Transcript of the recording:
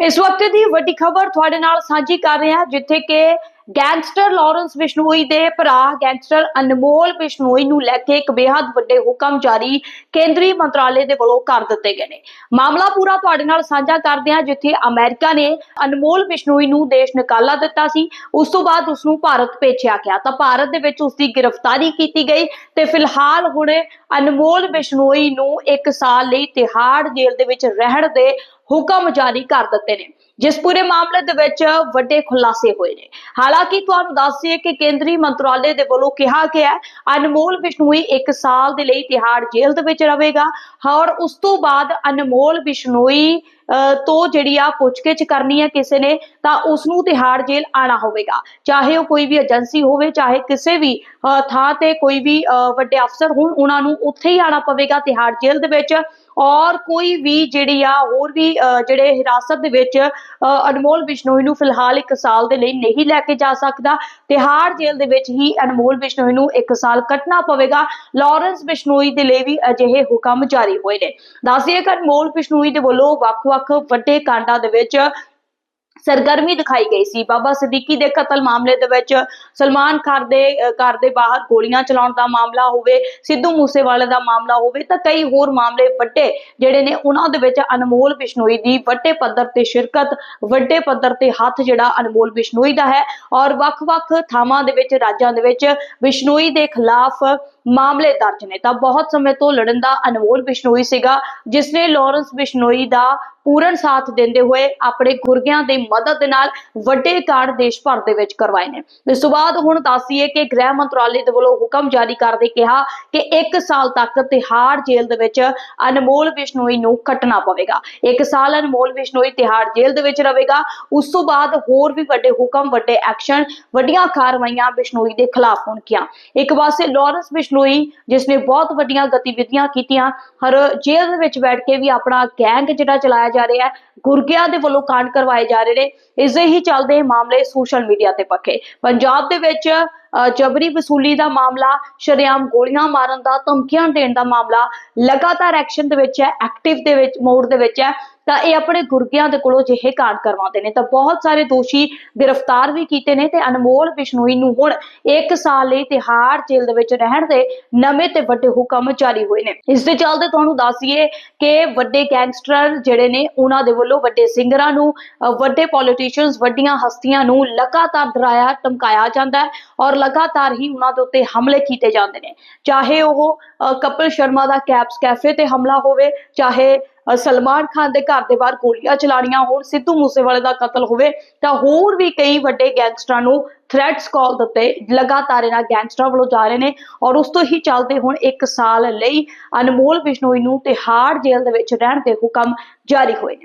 ਇਸ ਵਕਤ ਦੀ ਵੱਡੀ ਖਬਰ ਤੁਹਾਡੇ ਨਾਲ ਸਾਂਝੀ ਕਰ ਰਹੇ ਹਾਂ ਜਿੱਥੇ ਕਿ ਗੈਂਗਸਟਰ ਲਾਰੈਂਸ ਬਿਸ਼ਨੋਈ ਦੇ ਭਰਾ ਗੈਂਗਸਟਰ ਅਨਮੋਲ ਬਿਸ਼ਨੋਈ ਨੂੰ ਲੈ ਕੇ ਇੱਕ ਬੇहद ਵੱਡੇ ਹੁਕਮ ਜਾਰੀ ਕੇਂਦਰੀ ਮੰਤਰਾਲੇ ਦੇ ਵੱਲੋਂ ਕਰ ਦਿੱਤੇ ਗਏ ਨੇ। ਮਾਮਲਾ ਪੂਰਾ ਤੁਹਾਡੇ ਨਾਲ ਸਾਂਝਾ ਕਰਦੇ ਹਾਂ, ਜਿੱਥੇ ਅਮਰੀਕਾ ਨੇ ਅਨਮੋਲ ਬਿਸ਼ਨੋਈ ਨੂੰ ਦੇਸ਼ ਨਿਕਾਲਾ ਦਿੱਤਾ ਸੀ। ਉਸ ਤੋਂ ਬਾਅਦ ਉਸ ਨੂੰ ਭਾਰਤ ਭੇਜਿਆ ਗਿਆ। ਤਾਂ ਭਾਰਤ ਦੇ ਵਿੱਚ ਉਸ ਦੀ ਗ੍ਰਿਫਤਾਰੀ ਕੀਤੀ ਗਈ ਤੇ ਫਿਲਹਾਲ ਹੁਣ ਅਨਮੋਲ ਬਿਸ਼ਨੋਈ ਨੂੰ 1 ਸਾਲ ਲਈ ਤਿਹਾੜ ਜੇਲ੍ਹ ਦੇ ਵਿੱਚ ਰਹਿਣ ਦੇ ਹੁਕਮ ਜਾਰੀ ਕਰ ਦਿੱਤੇ ਨੇ, ਜਿਸ ਪੂਰੇ ਮਾਮਲੇ ਦੇ ਵਿੱਚ ਵੱਡੇ ਖੁਲਾਸੇ ਹੋਏ ਨੇ। ਹਾਲਾਂਕਿ ਤੁਹਾਨੂੰ ਦੱਸ ਦਈਏ ਕਿ ਕੇਂਦਰੀ ਮੰਤਰਾਲੇ ਦੇ ਵੱਲੋਂ ਕਿਹਾ ਗਿਆ ਅਨਮੋਲ ਬਿਸ਼ਨੋਈ 1 ਸਾਲ ਦੇ ਲਈ ਤਿਹਾੜ ਜੇਲ੍ਹ ਦੇ ਵਿੱਚ ਰਹੇਗਾ। ਔਰ ਉਸ ਤੋਂ ਬਾਅਦ ਅਨਮੋਲ ਬਿਸ਼ਨੋਈ ਤੋਂ ਜਿਹੜੀ ਆ ਪੁੱਛਗਿੱਛ ਕਰਨੀ ਹੈ ਕਿਸੇ ਨੇ ਤਾਂ ਉਸ ਨੂੰ ਤਿਹਾੜ ਜੇਲ੍ਹ ਆਣਾ ਹੋਵੇਗਾ। ਚਾਹੇ ਉਹ ਕੋਈ ਵੀ ਏਜੰਸੀ ਹੋਵੇ ਚਾਹੇ ਕਿਸੇ ਵੀ ਥਾਂ ਤੇ ਕੋਈ ਵੀ ਵੱਡੇ ਅਫਸਰ ਹੋਣ ਉਹਨਾਂ ਨੂੰ ਉੱਥੇ ਹੀ ਆਣਾ ਪਵੇਗਾ ਤਿਹਾੜ ਜੇਲ੍ਹ ਦੇ ਵਿੱਚ। ਔਰ ਕੋਈ ਵੀ ਜਿਹੜੀ ਆ ਹੋਰ ਵੀ ਜਿਹੜੇ ਹਿਰਾਸਤ ਦੇ ਵਿੱਚ ਅਹ, ਅਨਮੋਲ ਬਿਸ਼ਨੋਈ ਨੂੰ ਫਿਲਹਾਲ 1 ਸਾਲ ਦੇ ਲਈ ਨਹੀਂ ਲੈ ਕੇ ਜਾ ਸਕਦਾ ਤਿਹਾੜ ਜੇਲ੍ਹ ਦੇ ਵਿੱਚ ਹੀ ਅਨਮੋਲ ਬਿਸ਼ਨੋਈ ਨੂੰ 1 ਸਾਲ ਕੱਟਣਾ ਪਵੇਗਾ। ਲਾਰੈਂਸ ਬਿਸ਼ਨੋਈ ਦੇ ਲਈ ਵੀ ਅਜਿਹੇ ਹੁਕਮ ਜਾਰੀ ਹੋਏ ਨੇ। ਦੱਸਿਏ ਕਿ ਅਨਮੋਲ ਬਿਸ਼ਨੋਈ ਦੇ ਵੱਲੋਂ ਵੱਖ ਵੱਖ-ਵੱਖ ਵੱਡੇ ਕਾਂਡਾਂ ਦੇ ਵਿੱਚ ਸਰਗਰਮੀ ਦਿਖਾਈ ਗਈ ਸੀ। ਬਾਬਾ ਸਿੱਦੀਕੀ ਦੇ ਕਤਲ ਮਾਮਲੇ ਦੇ ਵਿੱਚ ਸਲਮਾਨ ਖਾਨ ਦੇ ਘਰ ਦੇ ਬਾਹਰ ਗੋਲੀਆਂ ਚਲਾਉਣ ਦਾ ਮਾਮਲਾ ਹੋਵੇ, ਸਿੱਧੂ ਮੂਸੇਵਾਲੇ ਦਾ ਮਾਮਲਾ ਹੋਵੇ, ਤਾਂ ਕਈ ਹੋਰ ਮਾਮਲੇ ਵੱਡੇ ਜਿਹੜੇ ਨੇ ਉਹਨਾਂ ਦੇ ਵਿੱਚ ਅਨਮੋਲ ਬਿਸ਼ਨੋਈ ਦੀ ਵੱਡੇ ਪੱਧਰ ਤੇ ਸ਼ਿਰਕਤ, ਵੱਡੇ ਪੱਧਰ ਤੇ ਹੱਥ ਜਿਹੜਾ ਅਨਮੋਲ ਬਿਸ਼ਨੋਈ ਦਾ ਹੈ ਔਰ ਵੱਖ-ਵੱਖ ਥਾਵਾਂ ਦੇ ਵਿੱਚ, ਰਾਜਾਂ ਦੇ ਵਿੱਚ ਬਿਸ਼ਨੋਈ ਦੇ ਖਿਲਾਫ ਮਾਮਲੇ ਦਰਜ ਨੇ। ਤਾਂ ਬਹੁਤ ਸਮੇਂ ਤੋਂ ਲੜਨ ਦਾ ਅਨਮੋਲ ਬਿਸ਼ਨੋਈ ਸੀਗਾ, ਜਿਸ ਨੇ ਲਾਰੈਂਸ ਬਿਸ਼ਨੋਈ ਦਾ ਪੂਰਨ ਸਾਥ ਦਿੰਦੇ ਹੋਏ ਆਪਣੇ ਗੁਰਗਿਆਂ ਦੀ ਮਦਦ ਦੇ ਨਾਲ ਵੱਡੇ ਕਾਰਡ ਦੇਸ਼ ਭਰ ਦੇ ਵਿੱਚ ਕਰਵਾਏ ਨੇ। ਇਸ ਤੋਂ ਬਾਅਦ ਹੁਣ ਦੱਸੀਏ ਕਿ ਗ੍ਰਹਿ ਮੰਤਰਾਲੇ ਦੇ ਵੱਲੋਂ ਹੁਕਮ ਜਾਰੀ ਕਰਦੇ ਕਿਹਾ ਕਿ 1 ਸਾਲ ਤੱਕ ਤਿਹਾੜ ਜੇਲ੍ਹ ਦੇ ਵਿੱਚ ਅਨਮੋਲ ਬਿਸ਼ਨੋਈ ਨੂੰ ਕੱਟਣਾ ਪਵੇਗਾ। 1 ਸਾਲ ਅਨਮੋਲ ਬਿਸ਼ਨੋਈ ਤਿਹਾੜ ਜੇਲ੍ਹ ਦੇ ਵਿੱਚ ਰਹੇਗਾ। ਉਸ ਤੋਂ ਬਾਅਦ ਹੋਰ ਵੀ ਵੱਡੇ ਹੁਕਮ, ਵੱਡੇ ਐਕਸ਼ਨ, ਵੱਡੀਆਂ ਕਾਰਵਾਈਆਂ ਬਿਸ਼ਨੋਈ ਦੇ ਖਿਲਾਫ ਹੋਣਗੀਆਂ। ਇੱਕ ਪਾਸੇ ਲਾਰੈਂਸ ਬਿਸ਼ਨੋਈ, ਜਿਸ ਨੇ ਬਹੁਤ ਵੱਡੀਆਂ ਗਤੀਵਿਧੀਆਂ ਕੀਤੀਆਂ, ਹਰ ਜੇਲ੍ਹ ਦੇ ਵਿੱਚ ਬੈਠ ਕੇ ਵੀ ਆਪਣਾ ਗੈਂਗ ਜਿਹੜਾ ਚਲਾਇਆ ਜਾ ਰਿਹਾ ਹੈ ਗੁਰਗਿਆਂ ਦੇ ਵੱਲੋਂ ਕਾਂਡ ਕਰਵਾਏ ਜਾ ਰਹੇ ਨੇ। ਇਸ ਦੇ ਹੀ ਚੱਲਦੇ ਮਾਮਲੇ ਸੋਸ਼ਲ ਮੀਡੀਆ ਤੇ ਪੱਕੇ ਪੰਜਾਬ ਦੇ ਵਿੱਚ ਅ, ਜਬਰੀ ਵਸੂਲੀ ਦਾ ਮਾਮਲਾ ਸ਼ਰੇਆਮ ਗੋਲੀਆਂ ਮਾਰਨ ਦਾ ਧਮਕੀਆਂ ਦੇਣ ਦਾ ਮਾਮਲਾ ਲਗਾਤਾਰ ਐਕਸ਼ਨ ਦੇ ਵਿੱਚ ਹੈ ਐਕਟਿਵ ਦੇ ਵਿੱਚ ਮੋਡ ਦੇ ਵਿੱਚ ਹੈ। ਤਾਂ ਇਹ ਆਪਣੇ ਗੁਰਗਿਆਂ ਦੇ ਕੋਲੋਂ ਜਿਹੇ ਕਾਂਡ ਕਰਵਾਉਂਦੇ ਨੇ। ਤਾਂ ਬਹੁਤ ਸਾਰੇ ਦੋਸ਼ੀ ਗ੍ਰਿਫਤਾਰ ਵੀ ਕੀਤੇ ਨੇ ਤੇ ਅਨਮੋਲ ਬਿਸ਼ਨੋਈ ਨੂੰ ਹੁਣ 1 ਸਾਲ ਲਈ ਤਿਹਾੜ ਜੇਲ੍ਹ ਦੇ ਵਿੱਚ ਰਹਿਣ ਦੇ ਨਵੇਂ ਤੇ ਵੱਡੇ ਹੁਕਮ ਜਾਰੀ ਹੋਏ ਨੇ। ਇਸ ਦੇ ਚੱਲਦੇ ਤੁਹਾਨੂੰ ਦੱਸੀਏ ਕਿ ਵੱਡੇ ਗੈਂਗਸਟਰ ਜਿਹੜੇ ਨੇ, ਉਹਨਾਂ ਦੇ ਵੱਲੋਂ ਵੱਡੇ ਸਿੰਗਰਾਂ ਨੂੰ ਵੱਡੇ ਪੋਲੀਟੀਸ਼ੀਅਨਸ ਵੱਡੀਆਂ ਹਸਤੀਆਂ ਨੂੰ ਲਗਾਤਾਰ ਡਰਾਇਆ, ਧਮਕਾਇਆ ਜਾਂਦਾ ਹੈ ਔਰ ਲਗਾਤਾਰ ਹੀ ਉਹਨਾਂ ਦੇ ਉੱਤੇ ਹਮਲੇ ਕੀਤੇ ਜਾਂਦੇ ਨੇ। ਚਾਹੇ ਉਹ ਕਪਿਲ ਸ਼ਰਮਾ ਦਾ ਕੈਪਸ ਕੈਫੇ ਤੇ ਹਮਲਾ ਹੋਵੇ, ਚਾਹੇ ਸਲਮਾਨ ਖਾਨ ਦੇ ਘਰ ਦੇ ਬਾਹਰ ਗੋਲੀਆਂ ਚਲਾਣੀਆਂ ਹੋਣ ਸਿੱਧੂ ਮੂਸੇਵਾਲੇ ਦਾ ਕਤਲ ਹੋਵੇ, ਤਾਂ ਹੋਰ ਵੀ ਕਈ ਵੱਡੇ ਗੈਂਗਸਟਰਾਂ ਨੂੰ ਥ੍ਰੈਟਸ ਕਾਲ ਦਿੱਤੇ, ਲਗਾਤਾਰ ਇਹਨਾਂ ਗੈਂਗਸਟਰਾਂ ਵੱਲੋਂ ਜਾ ਰਹੇ ਨੇ, ਔਰ ਉਸ ਤੋਂ ਹੀ ਚੱਲਦੇ ਹੁਣ 1 ਸਾਲ ਲਈ ਅਨਮੋਲ ਬਿਸ਼ਨੋਈ ਨੂੰ ਤਿਹਾੜ ਜੇਲ੍ਹ ਦੇ ਵਿੱਚ ਰਹਿਣ ਦੇ ਹੁਕਮ ਜਾਰੀ ਹੋਏ ਨੇ।